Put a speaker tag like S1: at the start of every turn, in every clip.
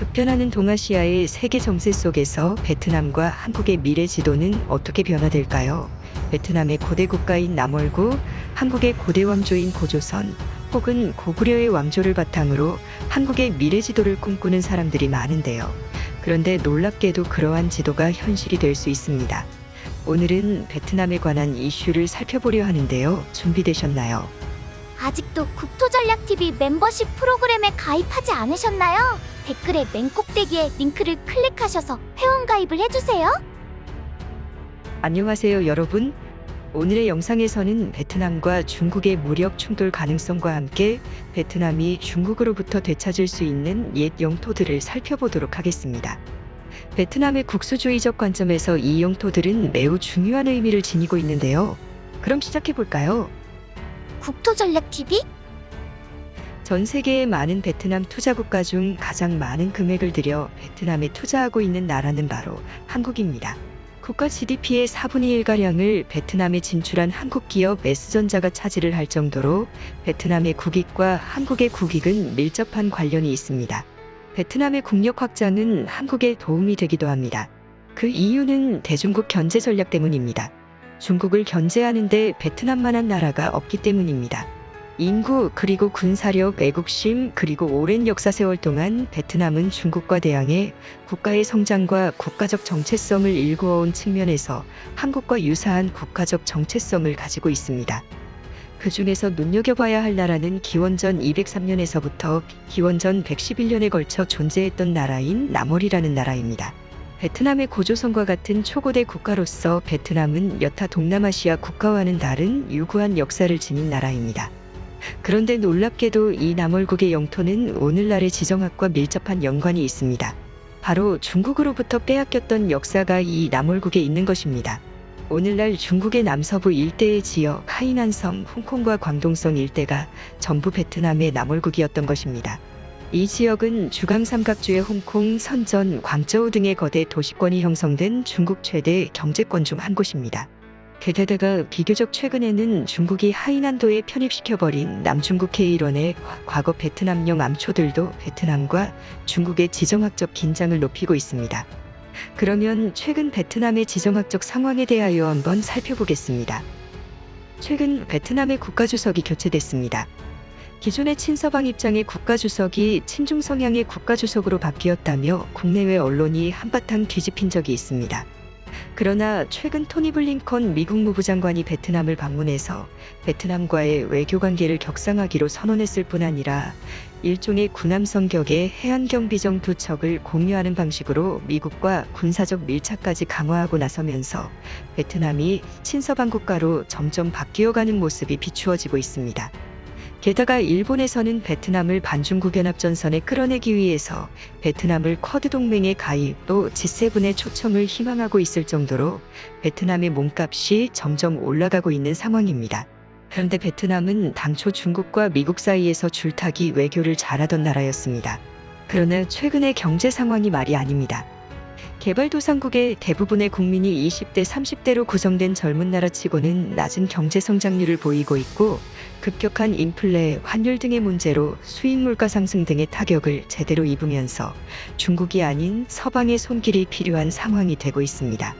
S1: 급변하는 동아시아의 세계 정세 속에서 베트남과 한국의 미래 지도는 어떻게 변화될까요? 베트남의 고대 국가인 남월구, 한국의 고대 왕조인 고조선, 혹은 고구려의 왕조를 바탕으로 한국의 미래 지도를 꿈꾸는 사람들이 많은데요. 그런데 놀랍게도 그러한 지도가 현실이 될 수 있습니다. 오늘은 베트남에 관한 이슈를 살펴보려 하는데요. 준비되셨나요?
S2: 아직도 국토전략TV 멤버십 프로그램에 가입하지 않으셨나요? 댓글에 맨 꼭대기에 링크를 클릭하셔서 회원가입을 해주세요.
S1: 안녕하세요, 여러분. 오늘의 영상에서는 베트남과 중국의 무력 충돌 가능성과 함께 베트남이 중국으로부터 되찾을 수 있는 옛 영토들을 살펴보도록 하겠습니다. 베트남의 국수주의적 관점에서 이 영토들은 매우 중요한 의미를 지니고 있는데요. 그럼 시작해 볼까요?
S2: 국토전략TV?
S1: 전 세계의 많은 베트남 투자 국가 중 가장 많은 금액을 들여 베트남에 투자하고 있는 나라는 바로 한국입니다. 국가 GDP의 4분의 1가량을 베트남에 진출한 한국 기업 S전자가 차지를 할 정도로 베트남의 국익과 한국의 국익은 밀접한 관련이 있습니다. 베트남의 국력 확장은 한국에 도움이 되기도 합니다. 그 이유는 대중국 견제 전략 때문입니다. 중국을 견제하는데 베트남만한 나라가 없기 때문입니다. 인구 그리고 군사력, 애국심 그리고 오랜 역사 세월 동안 베트남은 중국과 대항해 국가의 성장과 국가적 정체성을 일구어온 측면에서 한국과 유사한 국가적 정체성을 가지고 있습니다. 그 중에서 눈여겨봐야 할 나라는 기원전 203년에서부터 기원전 111년에 걸쳐 존재했던 나라인 남월이라는 나라입니다. 베트남의 고조선과 같은 초고대 국가로서 베트남은 여타 동남아시아 국가와는 다른 유구한 역사를 지닌 나라입니다. 그런데 놀랍게도 이 남월국의 영토는 오늘날의 지정학과 밀접한 연관이 있습니다. 바로 중국으로부터 빼앗겼던 역사가 이 남월국에 있는 것입니다. 오늘날 중국의 남서부 일대의 지역 하이난섬, 홍콩과 광동성 일대가 전부 베트남의 남월국이었던 것입니다. 이 지역은 주강 삼각주의 홍콩, 선전, 광저우 등의 거대 도시권이 형성된 중국 최대 경제권 중 한 곳입니다. 게다가 비교적 최근에는 중국이 하이난도에 편입시켜버린 남중국 해 일원의 과거 베트남령 암초들도 베트남과 중국의 지정학적 긴장을 높이고 있습니다. 그러면 최근 베트남의 지정학적 상황에 대하여 한번 살펴보겠습니다. 최근 베트남의 국가주석이 교체됐습니다. 기존의 친서방 입장의 국가주석이 친중 성향의 국가주석으로 바뀌었다며 국내외 언론이 한바탕 뒤집힌 적이 있습니다. 그러나 최근 토니 블링컨 미국 무부장관이 베트남을 방문해서 베트남과의 외교 관계를 격상하기로 선언했을 뿐 아니라 일종의 군함 성격의 해안 경비정 두 척을 공유하는 방식으로 미국과 군사적 밀착까지 강화하고 나서면서 베트남이 친서방 국가로 점점 바뀌어가는 모습이 비추어지고 있습니다. 게다가 일본에서는 베트남을 반중국 연합전선에 끌어내기 위해서 베트남을 쿼드 동맹에 가입 또 G7의 초청을 희망하고 있을 정도로 베트남의 몸값이 점점 올라가고 있는 상황입니다. 그런데 베트남은 당초 중국과 미국 사이에서 줄타기 외교를 잘하던 나라였습니다. 그러나 최근의 경제 상황이 말이 아닙니다. 개발도상국의 대부분의 국민이 20대, 30대로 구성된 젊은 나라치고는 낮은 경제 성장률을 보이고 있고 급격한 인플레, 환율 등의 문제로 수입 물가 상승 등의 타격을 제대로 입으면서 중국이 아닌 서방의 손길이 필요한 상황이 되고 있습니다.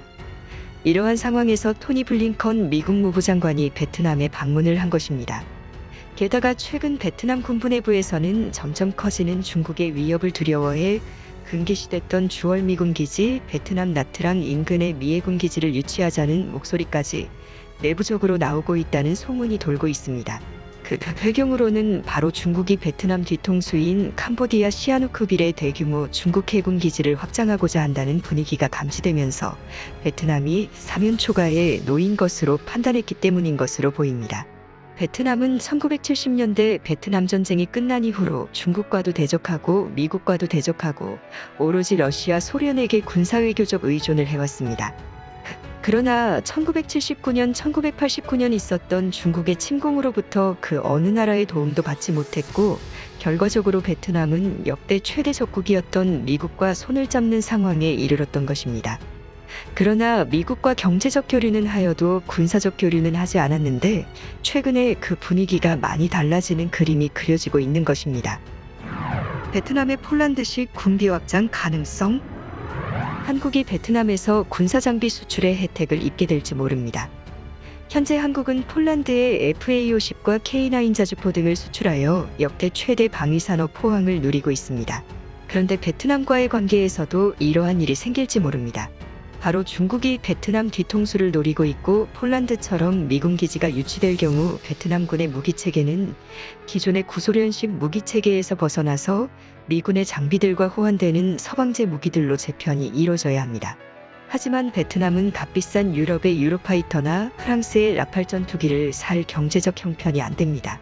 S1: 이러한 상황에서 토니 블링컨 미국 무부장관이 베트남에 방문을 한 것입니다. 게다가 최근 베트남 군부 내부에서는 점점 커지는 중국의 위협을 두려워해 근기시됐던 주월 미군 기지 베트남 나트랑 인근의 미해군 기지를 유치하자는 목소리까지 내부적으로 나오고 있다는 소문이 돌고 있습니다. 그 배경으로는 바로 중국이 베트남 뒤통수인 캄보디아 시아누크빌의 대규모 중국 해군 기지를 확장하고자 한다는 분위기가 감지되면서 베트남이 사면 초과에 놓인 것으로 판단했기 때문인 것으로 보입니다. 베트남은 1970년대 베트남 전쟁이 끝난 이후로 중국과도 대적하고 미국과도 대적하고 오로지 러시아 소련에게 군사외교적 의존을 해왔습니다. 그러나 1979년, 1989년 있었던 중국의 침공으로부터 그 어느 나라의 도움도 받지 못했고 결과적으로 베트남은 역대 최대 적국이었던 미국과 손을 잡는 상황에 이르렀던 것입니다. 그러나 미국과 경제적 교류는 하여도 군사적 교류는 하지 않았는데 최근에 그 분위기가 많이 달라지는 그림이 그려지고 있는 것입니다. 베트남의 폴란드식 군비 확장 가능성? 한국이 베트남에서 군사 장비 수출의 혜택을 입게 될지 모릅니다. 현재 한국은 폴란드에 FA-50과 K9 자주포 등을 수출하여 역대 최대 방위산업 포항을 누리고 있습니다. 그런데 베트남과의 관계에서도 이러한 일이 생길지 모릅니다. 바로 중국이 베트남 뒤통수를 노리고 있고 폴란드처럼 미군 기지가 유치될 경우 베트남군의 무기 체계는 기존의 구소련식 무기 체계에서 벗어나서 미군의 장비들과 호환되는 서방제 무기들로 재편이 이루어져야 합니다. 하지만 베트남은 값비싼 유럽의 유로파이터나 프랑스의 라팔 전투기를 살 경제적 형편이 안 됩니다.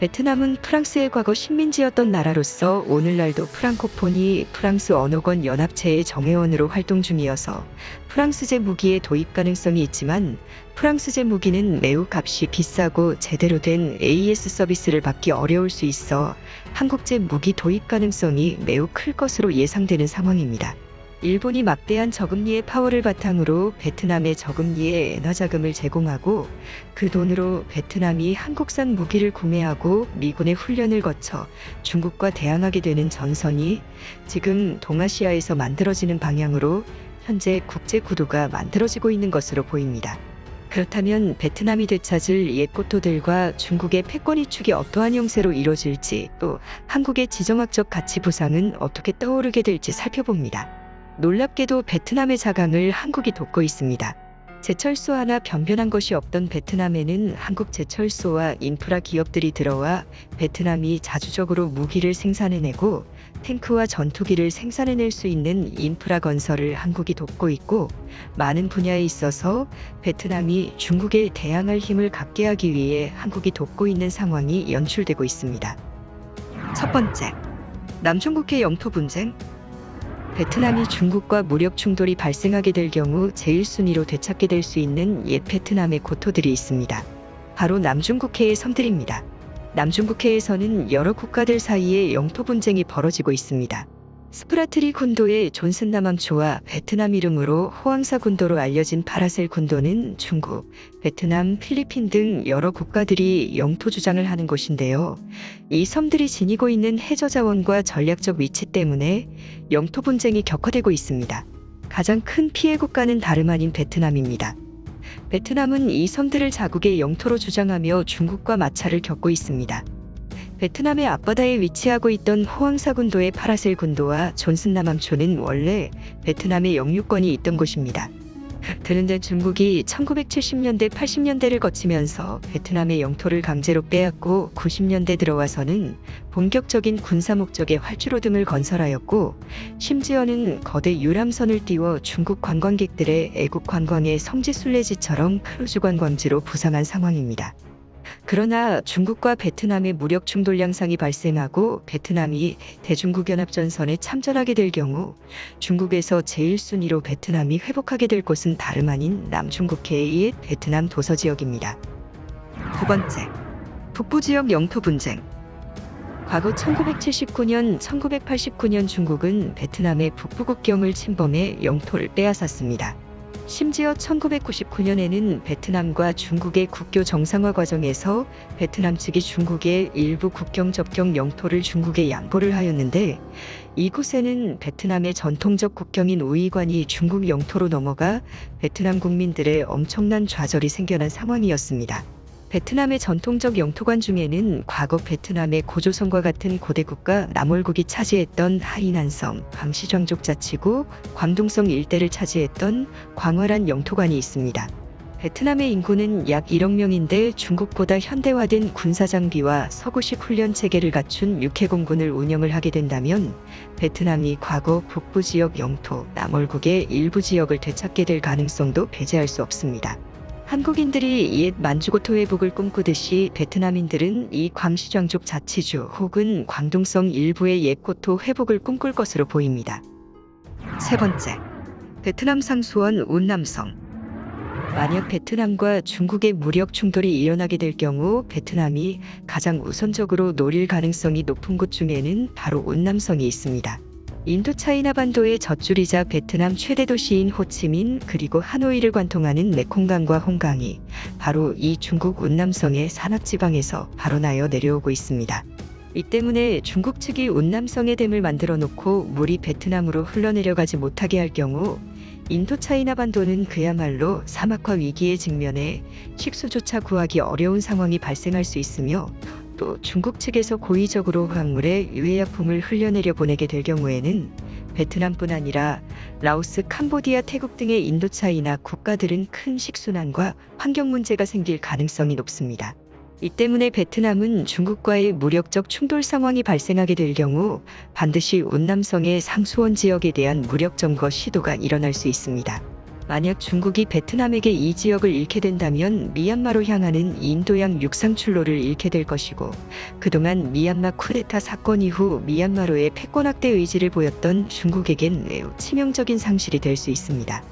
S1: 베트남은 프랑스의 과거 식민지였던 나라로서 오늘날도 프랑코폰이 프랑스 언어권 연합체의 정회원으로 활동 중이어서 프랑스제 무기의 도입 가능성이 있지만 프랑스제 무기는 매우 값이 비싸고 제대로 된 AS 서비스를 받기 어려울 수 있어 한국제 무기 도입 가능성이 매우 클 것으로 예상되는 상황입니다. 일본이 막대한 저금리의 파워를 바탕으로 베트남에 저금리의 엔화 자금을 제공하고 그 돈으로 베트남이 한국산 무기를 구매하고 미군의 훈련을 거쳐 중국과 대항하게 되는 전선이 지금 동아시아에서 만들어지는 방향으로 현재 국제 구도가 만들어지고 있는 것으로 보입니다. 그렇다면 베트남이 되찾을 옛 고토들과 중국의 패권 이축이 어떠한 형세로 이루어질지 또 한국의 지정학적 가치 부상은 어떻게 떠오르게 될지 살펴봅니다. 놀랍게도 베트남의 자강을 한국이 돕고 있습니다. 제철소 하나 변변한 것이 없던 베트남에는 한국 제철소와 인프라 기업들이 들어와 베트남이 자주적으로 무기를 생산해내고 탱크와 전투기를 생산해낼 수 있는 인프라 건설을 한국이 돕고 있고 많은 분야에 있어서 베트남이 중국에 대항할 힘을 갖게 하기 위해 한국이 돕고 있는 상황이 연출되고 있습니다. 첫 번째, 남중국해 영토 분쟁. 베트남이 중국과 무력 충돌이 발생하게 될 경우 제1순위로 되찾게 될 수 있는 옛 베트남의 고토들이 있습니다. 바로 남중국해의 섬들입니다. 남중국해에서는 여러 국가들 사이에 영토 분쟁이 벌어지고 있습니다. 스프라트리 군도의 존슨 남함초와 베트남 이름으로 호황사 군도로 알려진 파라셀 군도는 중국, 베트남, 필리핀 등 여러 국가들이 영토 주장을 하는 곳인데요. 이 섬들이 지니고 있는 해저 자원과 전략적 위치 때문에 영토 분쟁이 격화되고 있습니다. 가장 큰 피해 국가는 다름 아닌 베트남입니다. 베트남은 이 섬들을 자국의 영토로 주장하며 중국과 마찰을 겪고 있습니다. 베트남의 앞바다에 위치하고 있던 호황사 군도의 파라셀 군도와 존슨 남함초는 원래 베트남의 영유권이 있던 곳입니다. 그런데 중국이 1970년대 80년대를 거치면서 베트남의 영토를 강제로 빼앗고 90년대 들어와서는 본격적인 군사 목적의 활주로 등을 건설하였고 심지어는 거대 유람선을 띄워 중국 관광객들의 애국 관광의 성지 순례지처럼 크루즈 관광지로 부상한 상황입니다. 그러나 중국과 베트남의 무력 충돌 양상이 발생하고 베트남이 대중국 연합전선에 참전하게 될 경우 중국에서 제1순위로 베트남이 회복하게 될 곳은 다름 아닌 남중국해의 베트남 도서 지역입니다. 두 번째, 북부 지역 영토 분쟁. 과거 1979년, 1989년 중국은 베트남의 북부 국경을 침범해 영토를 빼앗았습니다. 심지어 1999년에는 베트남과 중국의 국교 정상화 과정에서 베트남 측이 중국의 일부 국경 접경 영토를 중국에 양보를 하였는데 이곳에는 베트남의 전통적 국경인 우이관이 중국 영토로 넘어가 베트남 국민들의 엄청난 좌절이 생겨난 상황이었습니다. 베트남의 전통적 영토관 중에는 과거 베트남의 고조선과 같은 고대 국가 남월국이 차지했던 하이난성, 광시정족 자치구, 광둥성 일대를 차지했던 광활한 영토관이 있습니다. 베트남의 인구는 약 1억 명인데 중국보다 현대화된 군사 장비와 서구식 훈련 체계를 갖춘 육해공군을 운영을 하게 된다면 베트남이 과거 북부 지역 영토 남월국의 일부 지역을 되찾게 될 가능성도 배제할 수 없습니다. 한국인들이 옛 만주고토 회복을 꿈꾸듯이 베트남인들은 이 광시정족 자치주 혹은 광둥성 일부의 옛 고토 회복을 꿈꿀 것으로 보입니다. 세 번째, 베트남 상수원 운남성. 만약 베트남과 중국의 무력 충돌이 일어나게 될 경우 베트남이 가장 우선적으로 노릴 가능성이 높은 곳 중에는 바로 운남성이 있습니다. 인도차이나 반도의 젖줄이자 베트남 최대 도시인 호치민 그리고 하노이를 관통하는 메콩강과 홍강이 바로 이 중국 운남성의 산악지방에서 발원하여 내려오고 있습니다. 이 때문에 중국 측이 온남성의 댐을 만들어 놓고 물이 베트남으로 흘러내려가지 못하게 할 경우 인도 차이나 반도는 그야말로 사막화 위기에 직면해 식수조차 구하기 어려운 상황이 발생할 수 있으며 또 중국 측에서 고의적으로 화학물에 유해약품을 흘려내려 보내게 될 경우에는 베트남뿐 아니라 라오스, 캄보디아, 태국 등의 인도차이나 국가들은 큰 식순환과 환경 문제가 생길 가능성이 높습니다. 이 때문에 베트남은 중국과의 무력적 충돌 상황이 발생하게 될 경우 반드시 운남성의 상수원 지역에 대한 무력 점거 시도가 일어날 수 있습니다. 만약 중국이 베트남에게 이 지역을 잃게 된다면 미얀마로 향하는 인도양 육상 출로를 잃게 될 것이고 그동안 미얀마 쿠데타 사건 이후 미얀마로의 패권 확대 의지를 보였던 중국에겐 매우 치명적인 상실이 될 수 있습니다.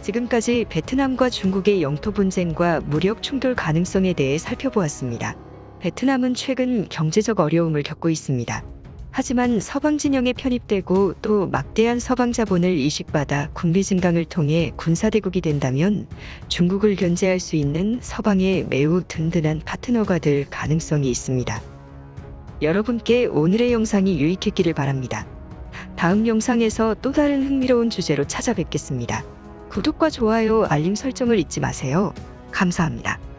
S1: 지금까지 베트남과 중국의 영토 분쟁과 무력 충돌 가능성에 대해 살펴보았습니다. 베트남은 최근 경제적 어려움을 겪고 있습니다. 하지만 서방 진영에 편입되고 또 막대한 서방 자본을 이식받아 군비 증강을 통해 군사대국이 된다면 중국을 견제할 수 있는 서방의 매우 든든한 파트너가 될 가능성이 있습니다. 여러분께 오늘의 영상이 유익했기를 바랍니다. 다음 영상에서 또 다른 흥미로운 주제로 찾아뵙겠습니다. 구독과 좋아요, 알림 설정을 잊지 마세요. 감사합니다.